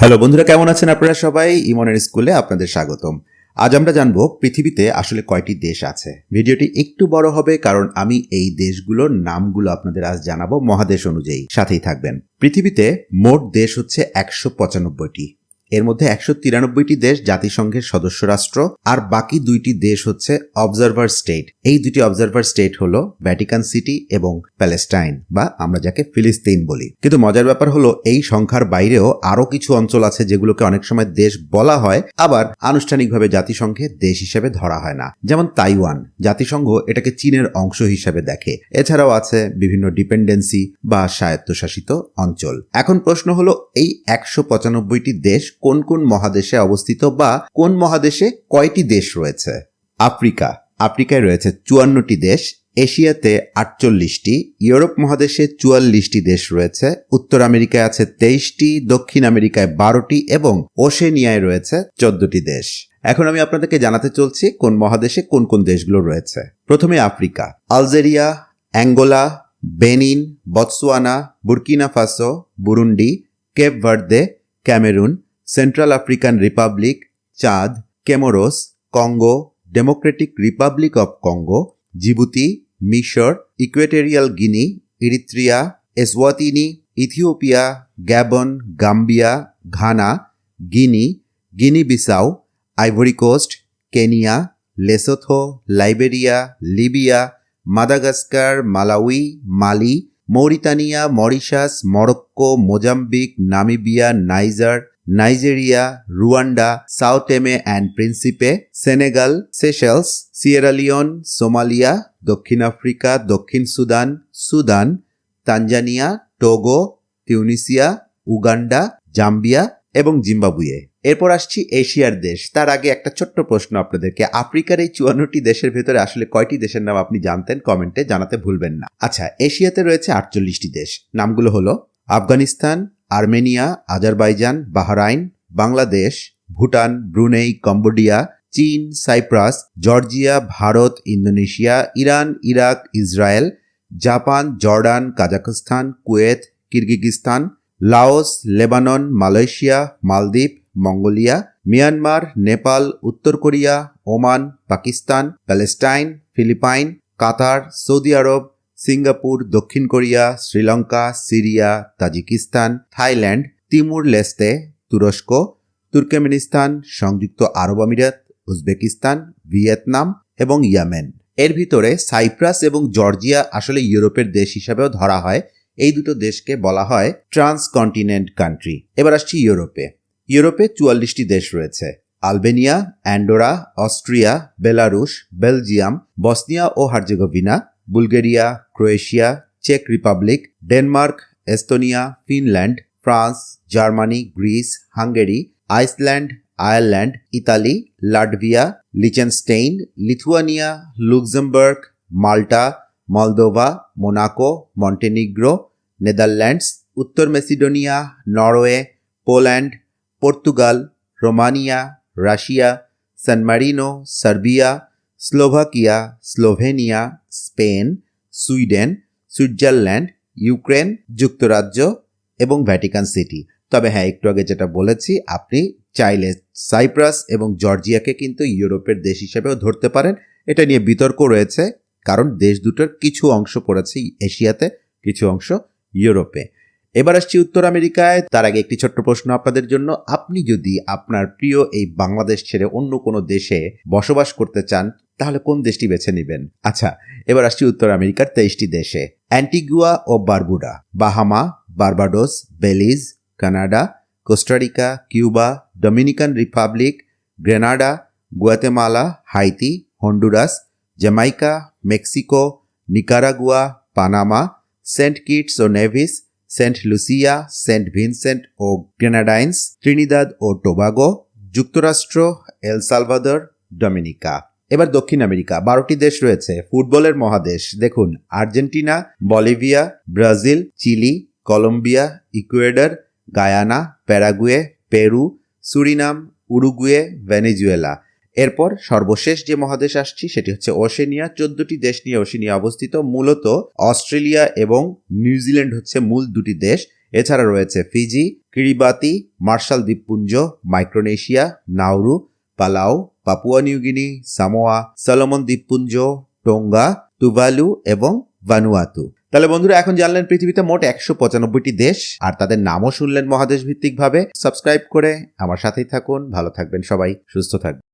Hello বন্ধুরা, কেমন আছেন আপনারা সবাই? ইমনের স্কুলে আপনাদের স্বাগতম। আজ আমরা জানব পৃথিবীতে আসলে কয়টি দেশ আছে। ভিডিওটি একটু বড় হবে কারণ আমি এই দেশগুলোর নামগুলো আপনাদের আজ জানাব মহাদেশ অনুযায়ী। সাথেই থাকবেন। পৃথিবীতে মোট দেশ হচ্ছে একশো পঁচানব্বইটি। এর মধ্যে একশো তিরানব্বইটি দেশ জাতিসংঘের সদস্য রাষ্ট্র, আর বাকি দুইটি দেশ হচ্ছে অবজারভার স্টেট এই দুটি অবজারভার স্টেট হলো ভ্যাটিকান সিটি এবং প্যালেস্টাইন বা আমরা যাকে ফিলিস্তিন বলি। কিন্তু মজার ব্যাপার হলো, এই সংখ্যার বাইরেও আরও কিছু অঞ্চল আছে যেগুলোকে অনেক সময় দেশ বলা হয়, আবার আনুষ্ঠানিকভাবে জাতিসংঘে দেশ হিসেবে ধরা হয় না। যেমন তাইওয়ান, জাতিসংঘ এটাকে চীনের অংশ হিসেবে দেখে। এছাড়াও আছে বিভিন্ন ডিপেন্ডেন্সি বা স্বায়ত্তশাসিত অঞ্চল। এখন প্রশ্ন হলো, এই একশো পঁচানব্বইটি দেশ কোন কোন মহাদেশে অবস্থিত বা কোন মহাদেশে কয়টি দেশ রয়েছে? আফ্রিকা। আফ্রিকায় রয়েছে চুয়ান্নটি দেশ, এশিয়াতে আটচল্লিশটি, ইউরোপ মহাদেশে চুয়াল্লিশটি দেশ রয়েছে, উত্তর আমেরিকায় আছে তেইশটি, দক্ষিণ আমেরিকায় বারোটি এবং ওশেনিয়ায় রয়েছে চোদ্দটি দেশ। এখন আমি আপনাদেরকে জানাতে চলছি কোন মহাদেশে কোন কোন দেশগুলো রয়েছে। প্রথমে Africa. Algeria, Angola, Benin Botswana Burkina Faso, Burundi, Cape Verde, Cameroon Central African Republic Chad Comoros Congo Democratic Republic of Congo Djibouti মিশর Equatorial Guinea Eritrea Eswatini Ethiopia Gabon Gambia Ghana Guinea Guinea Bissau Ivory Coast Kenya Lesotho Liberia Libya Madagascar Malawi Mali Mauritania Mauritius Morocco Mozambique Namibia Niger Nigeria, Rwanda, Sao Tome and Principe, Senegal, Seychelles Sierra Leone Somalia, দক্ষিণ Africa, দক্ষিণ Sudan Sudan, Tanzania, Togo, Tunisia, Uganda, Zambia এবং Zimbabwe. এরপর আসছি এশিয়ার দেশ। তার আগে একটা ছোট্ট প্রশ্ন আপনাদেরকে। আফ্রিকার এই চুয়ান্নটি দেশের ভেতরে আসলে কয়টি দেশের নাম আপনি জানতেন? কমেন্টে জানাতে ভুলবেন না। আচ্ছা এশিয়াতে রয়েছে আটচল্লিশটি দেশ। নামগুলো হলো Afghanistan Armenia, Azerbaijan, Bahrain, Bangladesh, Bhutan, Brunei, Cambodia, চীন, Cyprus, Georgia, Bharat, Indonesia, Iran, Iraq, Israel, Japan, Jordan, Kazakhstan, Kuwait, Kyrgyzstan, Laos, Lebanon, Malaysia, মালদ্বীপ, মঙ্গোলিয়া, মিয়ানমার, নেপাল, উত্তর Korea, Oman, Pakistan, Palestine, Philippine, Qatar, Saudi Arab Singapore, দক্ষিণ Korea, Sri Lanka, Syria, Tajikistan, Thailand, Timor, Leste, তুরস্ক, Turkmenistan, সংযুক্ত আরব আমিরাত, Uzbekistan, Vietnam এবং ইয়ামেন। এর ভিতরে cypress এবং জর্জিয়া আসলে ইউরোপের দেশ হিসাবেও ধরা হয়। এই দুটো দেশকে বলা হয় ট্রান্স কন্টিনেন্ট কান্ট্রি। এবার আসছি ইউরোপে। ইউরোপে চুয়াল্লিশটি দেশ রয়েছে। Albania, Andorra, Austria, Belarus, Belgium, Bosnia ও Herzegovina. Bulgaria Croatia check Republic Denmark Estonia Finland France Germany Greece Hungary Iceland Ireland Italy Latvia Liechtenstein Lithuania Luxembourg Malta Moldova Monaco Montenegro Netherlands उत्तर Macedonia Norway Poland Portugal Romania Russia San Serbia Slovakia, Slovenia, Spain, Sweden, Switzerland, Ukraine, যুক্তরাজ্য এবং Vatican city. তবে হ্যাঁ একটু আগে যেটা বলেছি, আপনি চাইলে সাইপ্রাস এবং জর্জিয়াকে কিন্তু ইউরোপের দেশ হিসেবেও ধরতে পারেন। এটা নিয়ে বিতর্ক রয়েছে, কারণ দেশ দুটোর কিছু অংশ পড়েছে এশিয়াতে, কিছু অংশ ইউরোপে। এবার আসছি উত্তর আমেরিকায়। তার আগে একটি ছোট্ট প্রশ্ন আপনাদের জন্য। আপনি যদি আপনার প্রিয় এই বাংলাদেশ ছেড়ে অন্য কোনো দেশে বসবাস করতে চান, তাহলে কোন দেশটি বেছে নেবেন? আচ্ছা এবার আসছি উত্তর আমেরিকার তেইশটি দেশে। অ্যান্টিগুয়া ও Barbuda, Bahama, Barbados, Belize, Canada, Costa Rica, Cuba, Dominican Republic, Grenada, Guatemala, Haiti, Honduras Jamaica Mexico, Nicaragua, Panama, Saint Kitts ও Nevis Saint Lucia, Saint Vincent ও গ্রেনাডাইন্স, ত্রিনিদাদ ও টোবাগো, যুক্তরাষ্ট্র, এল সালভাদর, ডমিনিকা। এবার দক্ষিণ America, বারোটি দেশ রয়েছে, ফুটবলের মহাদেশ। দেখুন, Argentina, Bolivia, Brazil, Chile, Colombia, Ecuador, Guyana, Paraguay, Peru, Suriname, Uruguay, Venezuela. এরপর সর্বশেষ যে মহাদেশ আসছি, সেটি হচ্ছে ওশেনিয়া। চোদ্দটি দেশ নিয়ে ওশেনিয়া অবস্থিত। মূলত অস্ট্রেলিয়া এবং নিউজিল্যান্ড হচ্ছে মূল দুটি দেশ। এছাড়া রয়েছে ফিজি, কিরিবাতি, মার্শাল দ্বীপপুঞ্জ, Micronesia Nauru Palau, Papua New Guinea Samoa, Solomon দ্বীপপুঞ্জ, টোঙ্গা, তুভালু এবং ভানুয়াতু। তাহলে বন্ধুরা, এখন জানলেন পৃথিবীতে মোট একশো পঁচানব্বইটি দেশ, আর তাদের নামও শুনলেন মহাদেশ ভিত্তিক ভাবে সাবস্ক্রাইব করে আমার সাথেই থাকুন। ভালো থাকবেন সবাই, সুস্থ থাকবেন।